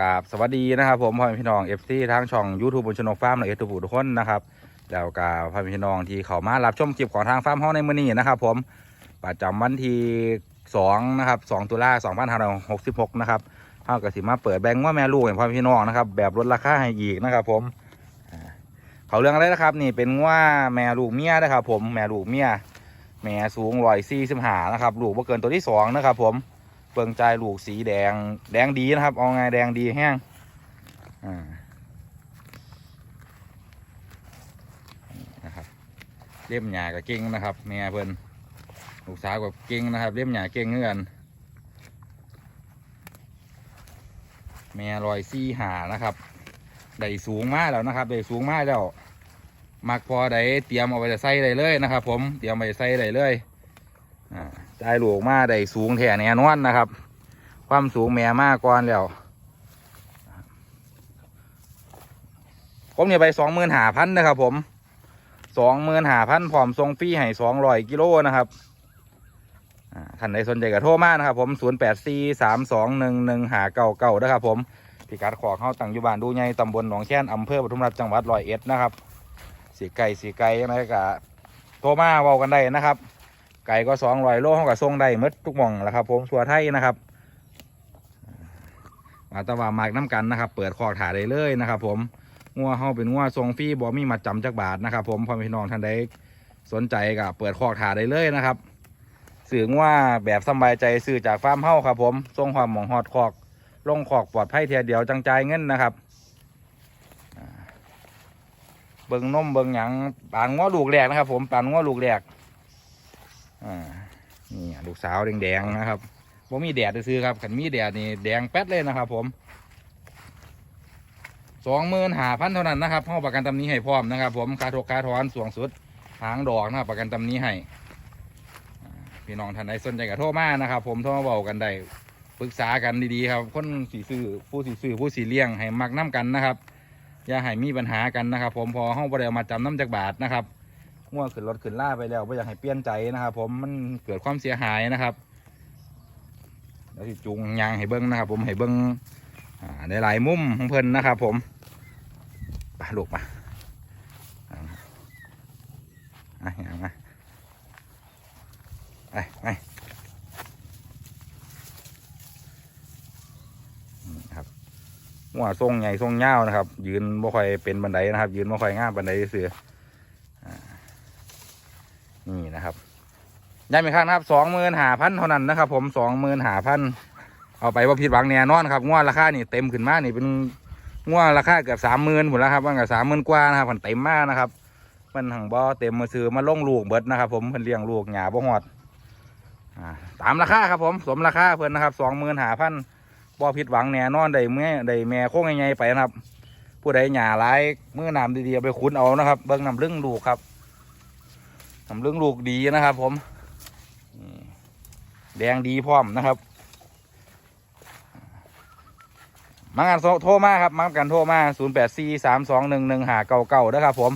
กราบสวัสดีนะครับผมพ่อแม่พี่น้องเอฟซีทางช่องยูทูบบนชนกฟาร์มและเอทุกผู้ทุกคนนะครับแล้วกับพ่อแม่พี่น้องที่เข้ามารับชมคลิปของทางฟาร์มเฮาในมื้อนี้นะครับผมประจำวันที่2นะครับ2ตุลา2566นะครับเฮาก็สิมาเปิดแบงค์ว่าแม่ลูกให้พ่อแม่พี่น้องนะครับแบบลดราคาให้อีกนะครับผมเขาเรื่องอะไรนะครับนี่เป็นว่าแม่ลูกเมียนะครับผมแม่ลูกเมียแม่สูงร้อยสี่สิบห้านะครับลูกบ่เกินตัวที่สองนะครับผม เปลืองใจลูกสีแดง แดงดีนะครับ เอาไงแดงดีแห้งอ่านะครับเล่มหยากับเก่งนะครับแม่เพิ่นลูกสาวกับเก่งนะครับ เล่มหยาเก่งเหมือนกันแม่รอยซี่หานะครับได้สูงมากแล้วนะครับได้สูงมากแล้วมักพอได้เตรียมเอาไปใส่ได้เลยนะครับ ผมเตรียมไปใส่ได้เลยอ่า ได้ลูกมาได้สูงแท่แน่นอนนะครับ ความสูงแม่มากก่อนแล้วผมเนี่ยไปสองหมื่นหาพันนะครับ ผมสองหมื่นหาพันพร้อมทรงฟรีให้สองร้อยกิโลนะครับท่านใดสนใจก็โทรมานะครับ ผมศูนย์แปดสี่สามสองหนึ่งหนึ่งหาเก่าเก่านะครับ ผมพิกัดขอเข้าตังยู่บ้านดูใหญ่ตำบลหนองแค้นอำเภอปทุมราชจังหวัดร้อยเอ็ดนะครับสีไก่สีไก่ยังไงก็โทรมาเว้ากันได้นะครับ ไก่ก็สองร้อยโลเขาก็ส่งได้หมดทุกหม่องแหละครับ ผมสัวไทยนะครับมาตะวันมากน้ำกันนะครับ เปิดคอกถ่ายได้เลยนะครับ ผมงัวเขาเป็นงัวทรงฟรีบ่มีมาจำจักบาทนะครับ ผมพ่อพี่น้องท่านใดสนใจก็เปิดคอกถ่ายได้เลยนะครับสื่องัวแบบสบายใจสื่อจากฟาร์มเฮ้าครับ ผมส่งความหมองหอดคอกลงคอกปลอดภัยเทียเดียวจังใจเงินนะครับเบิ่งนมเบิ่งหยังปานงัวลูกแรกนะครับ ผมปานงัวลูกแรก ลูกสาวแดงๆนะครับผมมีแดดซื้อครับขันมีแดดนี่แดงแป๊ดเลยนะครับ ผมสองหมื่นหาพันเท่านั้นนะครับห้องประกันตำนี้ให้พร้อมนะครับ ผมคาทกคาทอนสวงสุดหางดอกนะครับประกันตำนี้ให้พี่น้องท่านใดสนใจก็โทรมานะครับ ผมโทรมาบอกกันได้ปรึกษากันดีๆครับ คนสีซื้อผู้สีซื้อผู้สีเลี้ยงให้มักน้กันนะครับอย่าให้มีปัญหากันนะครับ ผมพอห้องบริเอามาจำน้ำจากบาทนะครับ ง่วงขึ้นรถขึ้นล่าไปแล้วไม่อยากให้เปลี่ยนใจนะครับ ผมมันเกิดความเสียหายนะครับเดี๋ยวสิจูงยางให้เบิ้งนะครับ ผมให้เบิ้งในหลายมุมของเพิ่นนะครับ ผมปลูกมาอ่าอะยางมาไปไปครับหัวทรงใหญ่ทรงยาวนะครับ ยืนบ่ค่อยเป็นบันไดนะครับ ยืนบ่ค่อยง่ามบันไดเสือ นี่นะครับย้ำอีกครั้งนะครับสองหมื่นหาพันเท่านั้นนะครับ ผมสองหมื่นหาพันเอาไปว่าผิดหวังแน่นอนครับงวดราคานี่เต็มขึ้นมากนี่เป็นงวดราคาเกือบสามหมื่นหมดแล้วครับว่ากับสามหมื่นกว่านะครับมันเต็มมากนะครับ มันหังบ่อเต็มมาซื้อมาล่งลูกเบิดนะครับ ผมเพิ่นเลี้ยงลูกหยาบ่หอดอ่าตามราคาครับผมสมราคาเพิ่นนะครับสองหมื่นหาพันบ่ผิดหวังแน่นอนได้แม่ได้แม่โค้งใหญ่ๆไปนะครับ ผู้ใดหยาหลายมือน้ำดีๆไปคุ้นเอานะครับ เบิ้งน้ำลึงลูกครับ ทำเรื่องลูกดีนะครับ ผมแดงดีพร้อมนะครับ มางานโทรมาครับมากันโทรมา 0 8 4 3 2 1 1หาเก่าเก่านะครับผม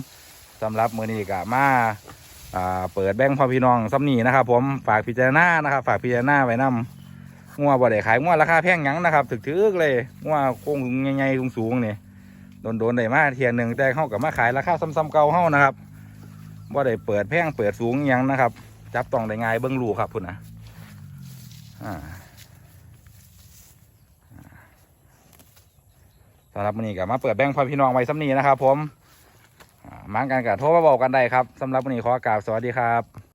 สำหรับมือนี้กะมาาเปิดแบงค์พ่อพี่น้องซ้ำนี่นะครับผมฝากพิจารณานะครับ ฝากพิจารณาไว้นำงัวบ่ได้ขายงัวราคาแพงยังนะครับถึกๆเลยงัวโค้งใหญ่ๆสูงๆนี่โดนๆได้มาเทียนหนึ่งแต่เขากับมาขายราคาซ้ำๆเก่าเฮานะครับ ว่าได้เปิดแพงเปิดสูงยังนะครับ จับต้องได้ง่ายเบื้องลูครับพุ่นนะสำหรับวันนี้ก็มาเปิดแบงค์พอพี่น้องไว้ซ้ำนี้นะครับ ผมอ่ามากันกับโทรมาบอกกันได้ครับสำหรับวันนี้ขอกราบสวัสดีครับ